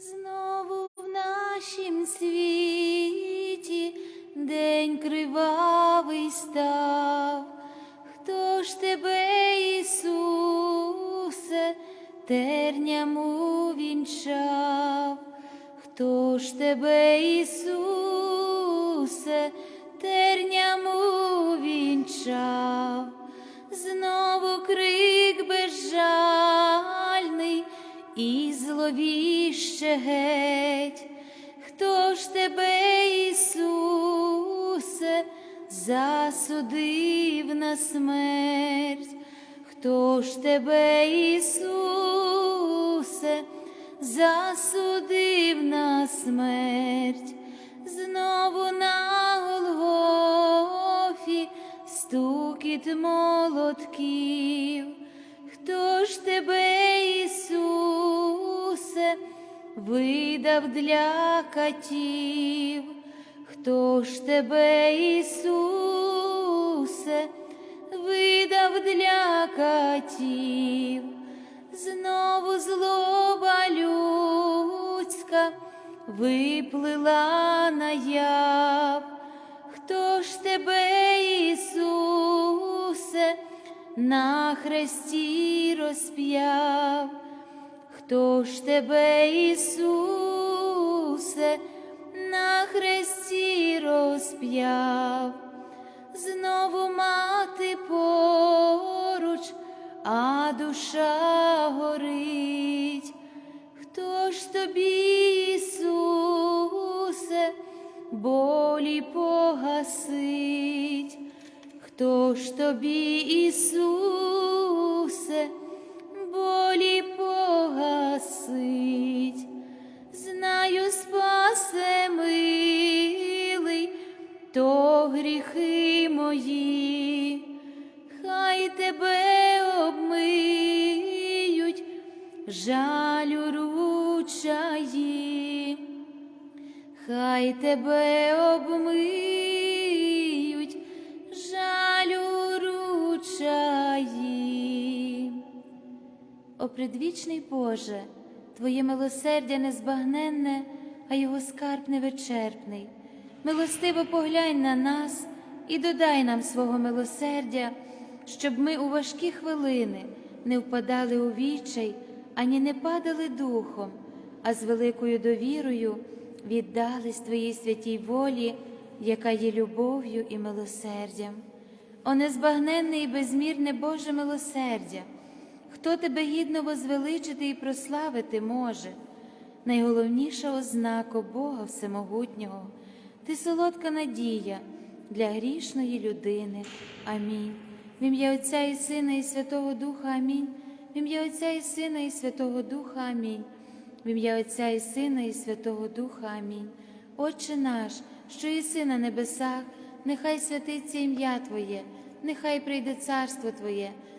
Знову в нашім світі день кривавий став. Хто ж тебе, Ісусе, терням увінчав? Хто ж тебе, Ісусе, терням увінчав? Знову крик і зловіще геть. Хто ж тебе, Ісусе, засудив на смерть? Хто ж тебе, Ісусе, засудив на смерть? Знову на Голгофі стукіт молотків. Видав для катів? Хто ж тебе, Ісусе, видав для катів? Знову злоба людська виплила наяв. Хто ж тебе, Ісусе, на хресті розп'яв? Хто ж тебе, Ісусе, на хресті розп'яв? Знову мати поруч, а душа горить. Хто ж тобі, Ісусе, болі погасить? Хто ж тобі, Ісусе, погасить? Знаю, спасе милий, то гріхи мої, хай тебе обмиють, жалю ручаї, хай тебе обмиють, жалю ручаї. О предвічний Боже, Твоє милосердя незбагненне, а його скарб невичерпний. Милостиво поглянь на нас і додай нам свого милосердя, щоб ми у важкі хвилини не впадали у відчай, ані не падали духом, а з великою довірою віддались Твоїй святій волі, яка є любов'ю і милосердям. О незбагненне і безмірне Боже милосердя! Хто тебе гідно возвеличити і прославити може? Найголовніша ознака Бога Всемогутнього, ти солодка надія для грішної людини. Амінь. В ім'я Отця і Сина, і Святого Духа Амінь. В ім'я Отця і Сина, і Святого Духа Амінь. В ім'я Отця і Сина, і Святого Духа Амінь. Отче наш, що єси на небесах, нехай святиться ім'я Твоє, нехай прийде царство Твоє,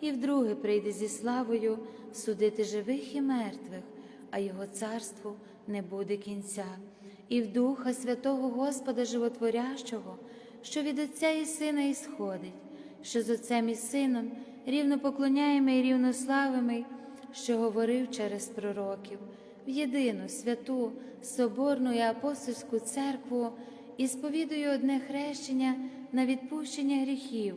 і вдруге прийде зі славою судити живих і мертвих, а його царству не буде кінця. і в Духа Святого Господа Животворящого, що від Отця і Сина ісходить, що з Отцем і Сином рівно поклоняємо і рівно славимо, що говорив через пророків, в єдину святу, соборну і апостольську церкву і сповідую одне хрещення на відпущення гріхів,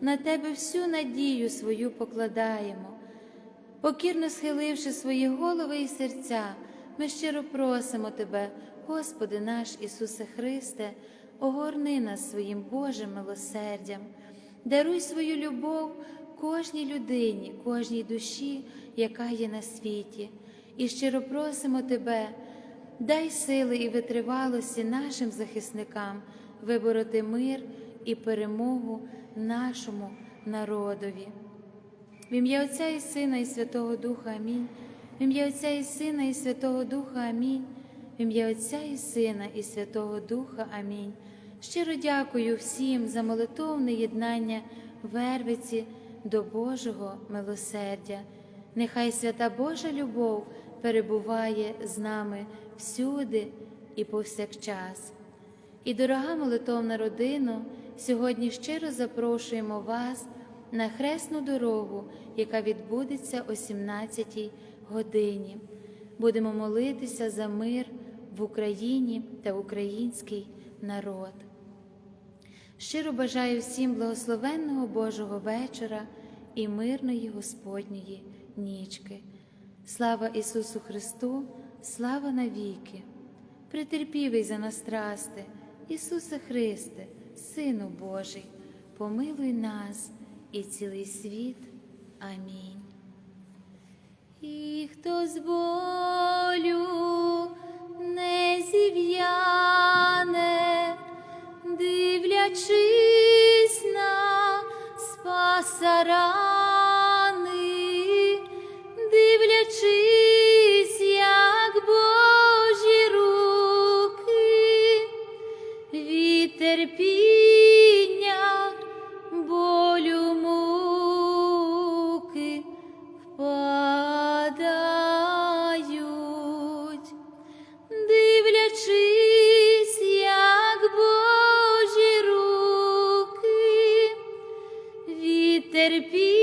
на Тебе всю надію свою покладаємо. Покірно схиливши свої голови і серця, ми щиро просимо Тебе, Господи наш Ісусе Христе, огорни нас своїм Божим милосердям, даруй свою любов кожній людині, кожній душі, яка є на світі, і щиро просимо Тебе, дай сили і витривалості нашим захисникам вибороти мир і перемогу нашому народові. В ім'я Отця і Сина, і Святого Духа Амінь. В ім'я Отця і Сина, і Святого Духа Амінь. В ім'я Отця і Сина, і Святого Духа Амінь. Щиро дякую всім за молитовне єднання Вервиці до Божого милосердя. Нехай свята Божа любов перебуває з нами всюди і повсякчас. І, дорога молитовна родина, сьогодні щиро запрошуємо вас на хресну дорогу, яка відбудеться о 17 годині. Будемо молитися за мир в Україні та український народ. Щиро бажаю всім благословенного Божого вечора і мирної Господньої нічки. Слава Ісусу Христу, слава навіки! Претерпівий за нас страсти, Ісусе Христе, Сину Божий, помилуй нас і цілий світ. Амінь. І хто з болю не зів'яне, ter piedade.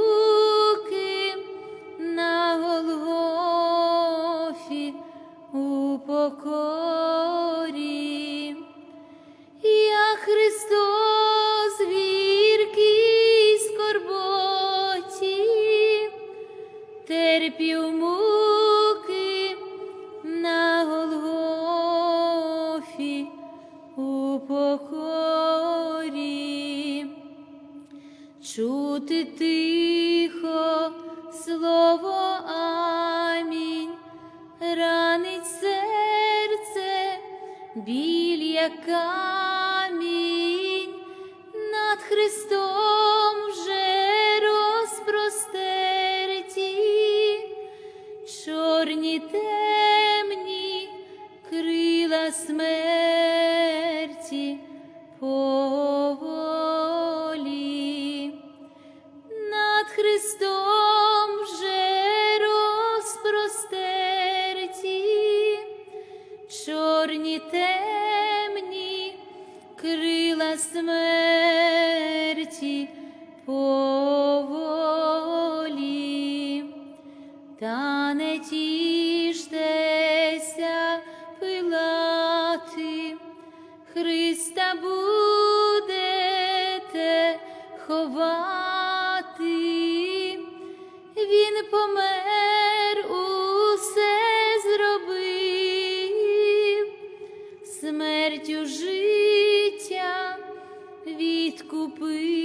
Ooh. Біль як чорні темні крила смерті відкупив